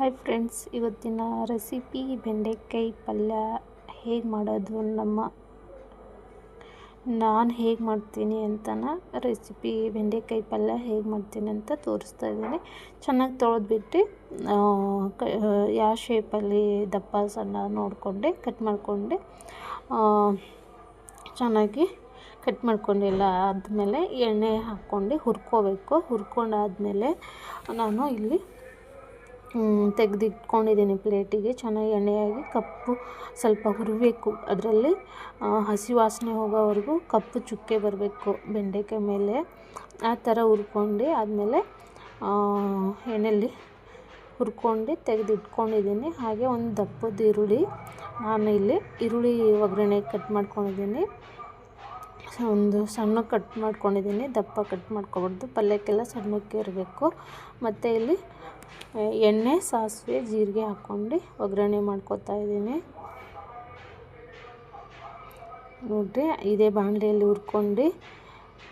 Hi friends ಇವತ್ತಿನ recipe ಬೆಂಡೆಕಾಯಿ ಪಲ್ಯ ಹೇಗೆ ಮಾಡೋದು ನಮ್ಮ ನಾನು ಹೇಗೆ ಮಾಡ್ತೀನಿ ಅಂತನ ರೆಸಿಪಿ ಬೆಂಡೆಕಾಯಿ ಪಲ್ಯ ಹೇಗೆ ಮಾಡ್ತೀನಿ ಅಂತ ತೋರಿಸ್ತಾ ಇದ್ದೀನಿ. ಚೆನ್ನಾಗಿ ತೊಳೆದ್ಬಿಟ್ಟು ಯಾವ ಶೇಪಲ್ಲಿ ದಪ್ಪ ಸಣ್ಣ ನೋಡಿಕೊಂಡೆ ಕಟ್ ಮಾಡಿಕೊಂಡೆ ಚೆನ್ನಾಗಿ ಕಟ್ ಮಾಡ್ಕೊಂಡಿಲ್ಲ ಆದಮೇಲೆ ಎಣ್ಣೆ ಹಾಕ್ಕೊಂಡು ಹುರ್ಕೋಬೇಕು. ಹುರ್ಕೊಂಡಾದಮೇಲೆ ನಾನು ಇಲ್ಲಿ ತೆಗೆದಿಟ್ಕೊಂಡಿದ್ದೀನಿ ಪ್ಲೇಟಿಗೆ. ಚೆನ್ನಾಗಿ ಎಣ್ಣೆಯಾಗಿ ಕಪ್ಪು, ಸ್ವಲ್ಪ ಹುರಿಬೇಕು. ಅದರಲ್ಲಿ ಹಸಿ ವಾಸನೆ ಹೋಗೋವರೆಗೂ ಕಪ್ಪು ಚುಕ್ಕೆ ಬರಬೇಕು ಬೆಂಡೆಕಾಯಿ ಮೇಲೆ. ಆ ಥರ ಹುರ್ಕೊಂಡು ಆದಮೇಲೆ ಎಣ್ಣೆಯಲ್ಲಿ ಹುರ್ಕೊಂಡು ತೆಗೆದಿಟ್ಕೊಂಡಿದ್ದೀನಿ. ಹಾಗೆ ಒಂದು ದಪ್ಪದ ಈರುಳ್ಳಿ ನಾನು ಇಲ್ಲಿ ಈರುಳ್ಳಿ ಒಗ್ಗರಣೆ ಕಟ್ ಮಾಡ್ಕೊಂಡಿದ್ದೀನಿ. ಒಂದು ಸಣ್ಣ ಕಟ್ ಮಾಡ್ಕೊಂಡಿದ್ದೀನಿ. ದಪ್ಪ ಕಟ್ ಮಾಡ್ಕೊಬಾರ್ದು. ಪಲ್ಯಕ್ಕೆಲ್ಲ ಸಣ್ಣಕ್ಕೆ ಇರಬೇಕು. ಮತ್ತು ಇಲ್ಲಿ ಎಣ್ಣೆ, ಸಾಸಿವೆ, ಜೀರಿಗೆ ಹಾಕ್ಕೊಂಡು ಒಗ್ಗರಣೆ ಮಾಡ್ಕೊತಾ ಇದ್ದೀನಿ. ನೋಡಿರಿ, ಇದೇ ಬಾಣಲೆಯಲ್ಲಿ ಹುರ್ಕೊಂಡು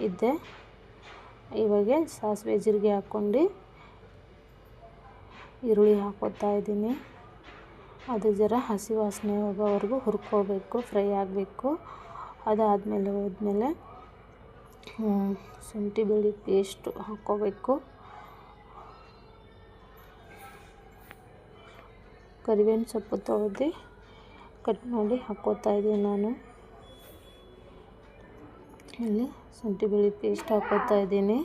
ಇದ್ದೆ. ಇವಾಗ ಸಾಸಿವೆ, ಜೀರಿಗೆ ಹಾಕ್ಕೊಂಡು ಈರುಳ್ಳಿ ಹಾಕೋತಾ ಇದ್ದೀನಿ. ಅದು ಜರ ಹಸಿ ವಾಸನೆ ಹೋಗೋವರೆಗೂ ಹುರ್ಕೋಬೇಕು, ಫ್ರೈ ಆಗಬೇಕು. ಅದಾದಮೇಲೆ ಹೋದ್ಮೇಲೆ ಶುಂಠಿ ಬೆಳ್ಳುಳ್ಳಿ ಪೇಸ್ಟು ಹಾಕ್ಕೋಬೇಕು. ಕರಿಬೇವಿನ ಸೊಪ್ಪು ತೊಳೆದು ಕಟ್ ಮಾಡಿ ಹಾಕೋತಾ ಇದ್ದೀನಿ ನಾನು. ಇಲ್ಲಿ ಶುಂಠಿ ಬೆಳ್ಳಿ ಪೇಸ್ಟ್ ಹಾಕೋತಾ ಇದ್ದೀನಿ.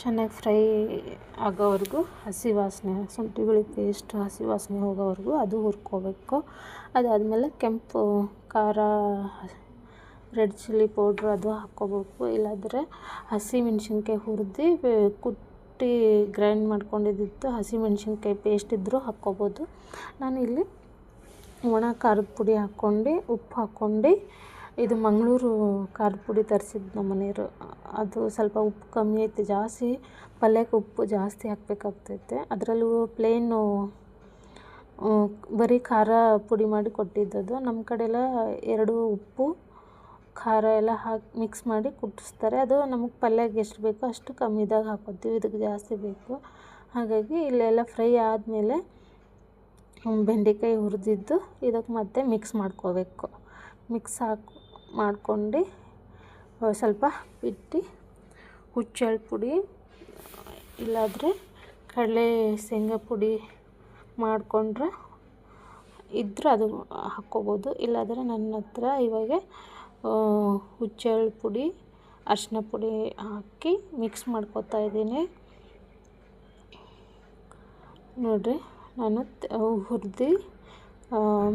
ಚೆನ್ನಾಗಿ ಫ್ರೈ ಆಗೋವರೆಗೂ ಹಸಿ ವಾಸನೆ ಶುಂಠಿ ಬೆಳ್ಳಿ ಪೇಸ್ಟ್ ಹಸಿ ವಾಸನೆ ಹೋಗೋವರೆಗೂ ಅದು ಹುರ್ಕೋಬೇಕು. ಅದಾದಮೇಲೆ ಕೆಂಪು ಖಾರ ರೆಡ್ ಚಿಲ್ಲಿ ಪೌಡ್ರ್ ಅದು ಹಾಕ್ಕೋಬೇಕು. ಇಲ್ಲಾಂದರೆ ಹಸಿ ಮೆಣ್ಸಿನ್ಕಾಯಿ ಹುರಿದು ಕುಟ್ಟಿ ಗ್ರೈಂಡ್ ಮಾಡ್ಕೊಂಡಿದ್ದಿತ್ತು ಹಸಿ ಮೆಣ್ಸಿನ್ಕಾಯಿ ಪೇಸ್ಟ್ ಇದ್ದರೂ ಹಾಕ್ಕೋಬೋದು. ನಾನಿಲ್ಲಿ ಒಣ ಖಾರದ ಪುಡಿ ಹಾಕ್ಕೊಂಡು, ಉಪ್ಪು ಹಾಕ್ಕೊಂಡು, ಇದು ಮಂಗಳೂರು ಖಾರದ ಪುಡಿ ತರಿಸಿದ್ದು ನಮ್ಮ ಮನೆಯವರು. ಅದು ಸ್ವಲ್ಪ ಉಪ್ಪು ಕಮ್ಮಿ ಐತೆ, ಜಾಸ್ತಿ ಪಲ್ಯಕ್ಕೆ ಉಪ್ಪು ಜಾಸ್ತಿ ಹಾಕಬೇಕಾಗ್ತೈತೆ. ಅದರಲ್ಲೂ ಪ್ಲೇನು ಬರೀ ಖಾರ ಪುಡಿ ಮಾಡಿ ಕೊಟ್ಟಿದ್ದದು. ನಮ್ಮ ಕಡೆ ಎಲ್ಲ ಎರಡು ಉಪ್ಪು ಖಾರ ಎಲ್ಲ ಹಾಕಿ ಮಿಕ್ಸ್ ಮಾಡಿ ಕುಟ್ಟಿಸ್ತಾರೆ. ಅದು ನಮಗೆ ಪಲ್ಯಕ್ಕೆ ಎಷ್ಟು ಬೇಕೋ ಅಷ್ಟು ಕಮ್ಮಿದಾಗ ಹಾಕೋತೀವಿ. ಇದಕ್ಕೆ ಜಾಸ್ತಿ ಬೇಕು. ಹಾಗಾಗಿ ಇಲ್ಲೆಲ್ಲ ಫ್ರೈ ಆದಮೇಲೆ ಬೆಂಡೆಕಾಯಿ ಹುರಿದಿದ್ದು ಇದಕ್ಕೆ ಮತ್ತೆ ಮಿಕ್ಸ್ ಮಾಡ್ಕೋಬೇಕು. ಮಿಕ್ಸ್ ಹಾಕಿ, ಮಾಡ್ಕೊಂಡು ಸ್ವಲ್ಪ ಬಿಟ್ಟು ಹುಚ್ಚಳ ಪುಡಿ, ಇಲ್ಲಾದರೆ ಕಡಲೆ ಶೇಂಗಾ ಪುಡಿ ಮಾಡಿಕೊಂಡ್ರೆ ಇದ್ರೆ ಅದು ಹಾಕ್ಕೋಬೋದು. ಇಲ್ಲಾಂದರೆ ನನ್ನ ಹತ್ರ ಇವಾಗ ಹುಚ್ಚೆಳ್ಳು ಪುಡಿ, ಅರಿಶಿನ ಪುಡಿ ಹಾಕಿ ಮಿಕ್ಸ್ ಮಾಡ್ಕೊತಾ ಇದ್ದೀನಿ. ನೋಡಿರಿ, ನಾನು ಹುರಿದು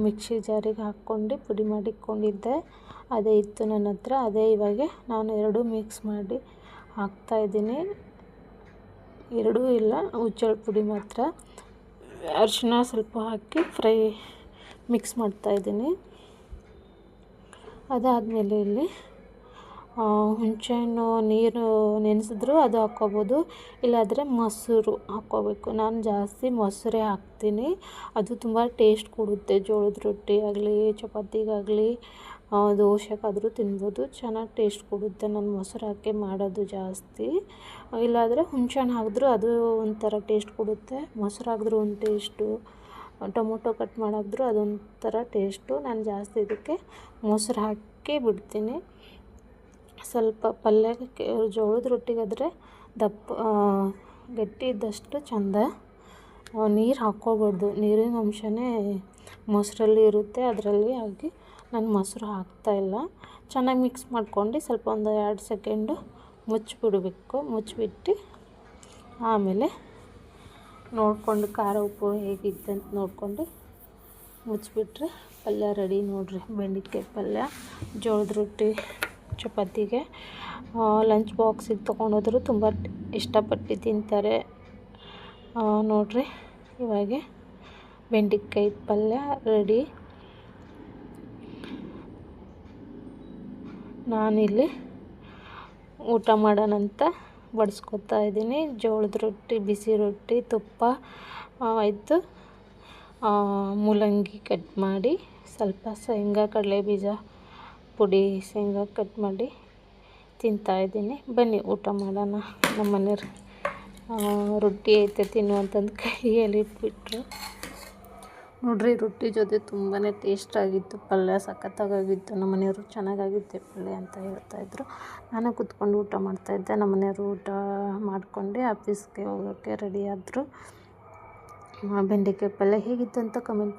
ಮಿಕ್ಸಿ ಜಾರಿಗೆ ಹಾಕ್ಕೊಂಡು ಪುಡಿ ಮಾಡಿಕೊಂಡಿದ್ದೆ. ಅದೇ ಇತ್ತು ನನ್ನ ಹತ್ರ, ಅದೇ ಇವಾಗ ನಾನು ಎರಡೂ ಮಿಕ್ಸ್ ಮಾಡಿ ಹಾಕ್ತಾಯಿದ್ದೀನಿ ಎರಡೂ ಇಲ್ಲ ಹುಚ್ಚೆಳ್ಳು ಪುಡಿ ಮಾತ್ರ. ಅರಿಶಿನ ಸ್ವಲ್ಪ ಹಾಕಿ ಫ್ರೈ ಮಿಕ್ಸ್ ಮಾಡ್ತಾಯಿದ್ದೀನಿ ಅದಾದಮೇಲೆ ಇಲ್ಲಿ ಹುಣಸೆಹಣ್ಣು ನೀರು ನೆನೆಸಿದ್ರು ಅದು ಹಾಕ್ಕೋಬೋದು. ಇಲ್ಲಾಂದರೆ ಮೊಸರು ಹಾಕ್ಕೋಬೇಕು. ನಾನು ಜಾಸ್ತಿ ಮೊಸರೇ ಹಾಕ್ತೀನಿ. ಅದು ತುಂಬ ಟೇಸ್ಟ್ ಕೊಡುತ್ತೆ. ಜೋಳದ ರೊಟ್ಟಿ ಆಗಲಿ, ಚಪಾತಿಗಾಗಲಿ ದೋಸೆಗಾದರೂ ತಿನ್ಬೋದು. ಚೆನ್ನಾಗಿ ಟೇಸ್ಟ್ ಕೊಡುತ್ತೆ ನಾನು ಮೊಸರು ಹಾಕಿ ಮಾಡೋದು ಜಾಸ್ತಿ. ಇಲ್ಲಾಂದರೆ ಹುಣಸೆಹಣ್ಣು ಹಾಕಿದ್ರು ಅದು ಒಂಥರ ಟೇಸ್ಟ್ ಕೊಡುತ್ತೆ. ಮೊಸರು ಹಾಕಿದ್ರು ಒಂದು ಟೇಸ್ಟು ಟೊಮೊಟೊ ಕಟ್ ಮಾಡಿದ್ರು ಅದೊಂಥರ ಟೇಸ್ಟು. ನಾನು ಜಾಸ್ತಿ ಇದಕ್ಕೆ ಮೊಸರು ಹಾಕಿ ಬಿಡ್ತೀನಿ. ಸ್ವಲ್ಪ ಪಲ್ಯಕ್ಕೆ ಜೋಳದ ರೊಟ್ಟಿಗಾದರೆ ದಪ್ಪ ಗಟ್ಟಿ ಇದ್ದಷ್ಟು ಚೆಂದ ನೀರು ಹಾಕ್ಕೋಬಾರ್ದು ನೀರಿನ ಅಂಶನೇ ಮೊಸರಲ್ಲಿ ಇರುತ್ತೆ. ಅದರಲ್ಲಿ ಹಾಕಿ ನಾನು ಮೊಸರು ಹಾಕ್ತಾಯಿಲ್ಲ ಚೆನ್ನಾಗಿ ಮಿಕ್ಸ್ ಮಾಡ್ಕೊಂಡು ಸ್ವಲ್ಪ ಒಂದು ಎರಡು ಸೆಕೆಂಡು ಮುಚ್ಚಿಬಿಡಬೇಕು. ಮುಚ್ಚಿಬಿಟ್ಟು ಆಮೇಲೆ ನೋಡಿಕೊಂಡು ಖಾರ ಉಪ್ಪು ಹೇಗಿದ್ದಂತ ನೋಡಿಕೊಂಡು ಮುಚ್ಚಿಬಿಟ್ರೆ ಪಲ್ಯ ರೆಡಿ ನೋಡಿರಿ. ಬೆಂಡಿಕಾಯಿ ಪಲ್ಯ, ಜೋಳದ ರೊಟ್ಟಿ, ಚಪಾತಿಗೆ. ಲಂಚ್ ಬಾಕ್ಸಿಗೆ ತೊಗೊಂಡೋದ್ರು ತುಂಬ ಇಷ್ಟಪಟ್ಟು ತಿಂತಾರೆ. ನೋಡಿರಿ, ಇವಾಗೆ ಬೆಂಡಿಕಾಯಿ ಪಲ್ಯ ರೆಡಿ. ನಾನಿಲ್ಲಿ ಊಟ ಮಾಡೋಣಂತ ಬಡಿಸ್ಕೊತಾ ಇದ್ದೀನಿ. ಜೋಳದ ರೊಟ್ಟಿ, ಬಿಸಿ ರೊಟ್ಟಿ, ತುಪ್ಪ ಆಯಿತು. ಮೂಲಂಗಿ ಕಟ್ ಮಾಡಿ, ಸ್ವಲ್ಪ ಶೇಂಗಾ ಕಡಲೆ ಬೀಜ ಪುಡಿ ಶೇಂಗಾ ಕಟ್ ಮಾಡಿ ತಿಂತಾಯಿದ್ದೀನಿ ಬನ್ನಿ, ಊಟ ಮಾಡೋಣ. ನಮ್ಮ ಮನೆಯವ್ರು ರೊಟ್ಟಿ ಐತೆ ತಿನ್ನು ಅಂತಂದು ಕೈಯಲ್ಲಿ ಇಟ್ಬಿಟ್ರು. ನೋಡ್ರಿ ರೊಟ್ಟಿ ಜೊತೆ ತುಂಬಾ ಟೇಸ್ಟಾಗಿತ್ತು ಪಲ್ಯ ಸಖತ್ತಾಗಿತ್ತು ನಮ್ಮ ಮನೆಯವರು ಚೆನ್ನಾಗಾಗಿತ್ತು ಪಲ್ಯ ಅಂತ ಹೇಳ್ತಾಯಿದ್ರು ನಾನು ಕುತ್ಕೊಂಡು ಊಟ ಮಾಡ್ತಾಯಿದ್ದೆ ನಮ್ಮ ಮನೆಯವರು ಊಟ ಮಾಡ್ಕೊಂಡು, ಆಫೀಸ್ಗೆ ಹೋಗೋಕ್ಕೆ ರೆಡಿ ಆದರು. ಬೆಂಡೆಕಾಯಿ ಪಲ್ಯ ಹೇಗಿತ್ತು ಅಂತ ಕಮೆಂಟ್